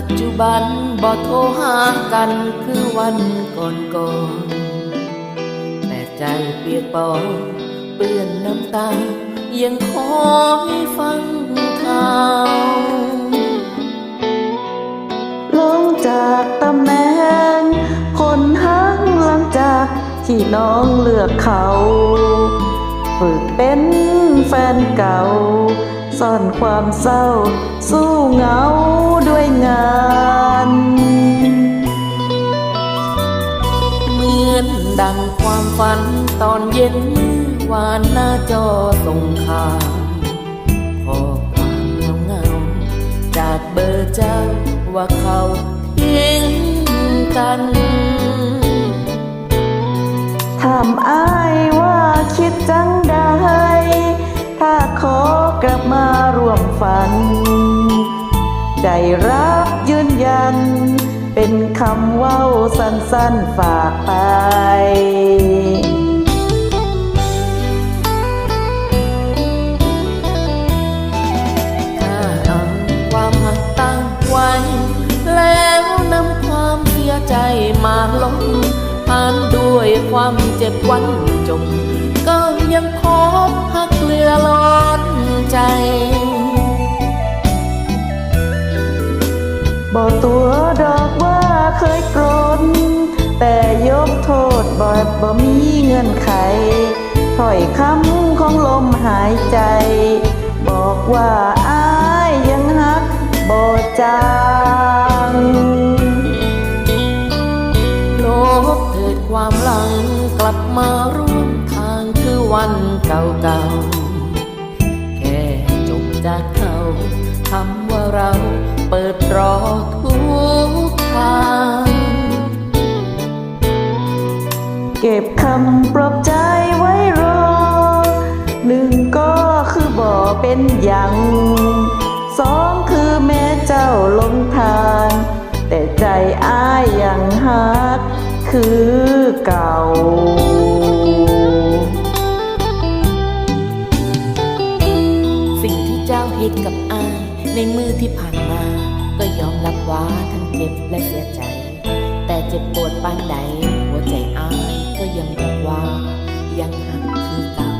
ปัจจุบันบ่โทรหากันคือวันก่อนก่อนๆแต่ใจเปียกปอนเปื้อนน้ำตา ยังคอยฟังข่าวลงจากตำแหน่งคนหังหลังจากที่น้องเลือกเขาฝึกเป็นแฟนเก่า ซ่อนความเศร้า สู้เหงา ดังความฝันตอนเย็นวานหน้าจอส่งข่าวขอความเงาเงาจากเบอร์เจ้าว่าเขาทิ้งกันถามอายว่าคิดจังใดถ้าขอกลับมาร่วมฝัน ใจรักยืนยัน เป็นคำว้าสั้นๆฝากไปถ้าเอาความหักตั้งไว้แล้วนำความเสียใจมาลงผ่านด้วยความเจ็บวันจมก็ยังพบหักเหลือล้อนใจ บอกตัวดอกว่าเคยโกรธแต่ยกโทษบบบ่มีเงื่อนไขถ้อยคำของลมหายใจ บอกว่าอายยังฮักบ่จางลบเถิดความหลังกลับมาร่วมทางคือวันเก่าๆ แค่จบจากเขาคำว่าเรา ทุกทางเก็บคำปลอบใจไว้รอ หนึ่งก็คือบ่เป็นอย่างสองคือแม่เจ้าลงทาง แต่ใจอ้ายยังฮักคือเก่า ยอมรับว่าทั้งเจ็บและเสียใจ แต่เจ็บปวดปานใด หัวใจอายก็ยังบอกว่ายังหักคือเก่า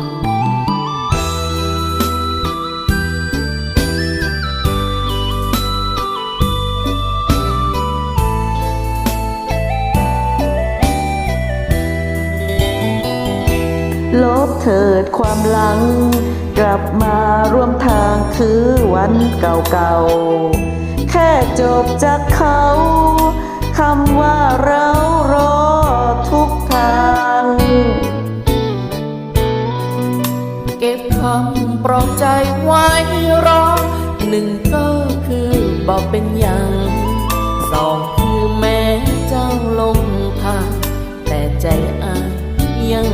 ลบเถิดความหลัง กลับมาร่วมทางคือวันเก่าๆ แค่จบจากเขาคำว่าเรารอทุกทางเก็บคำปลอบใจไว้รอหนึ่งก็คือบอกเป็นอย่างสองคือแม้เจ้าลงทางแต่ใจอายยัง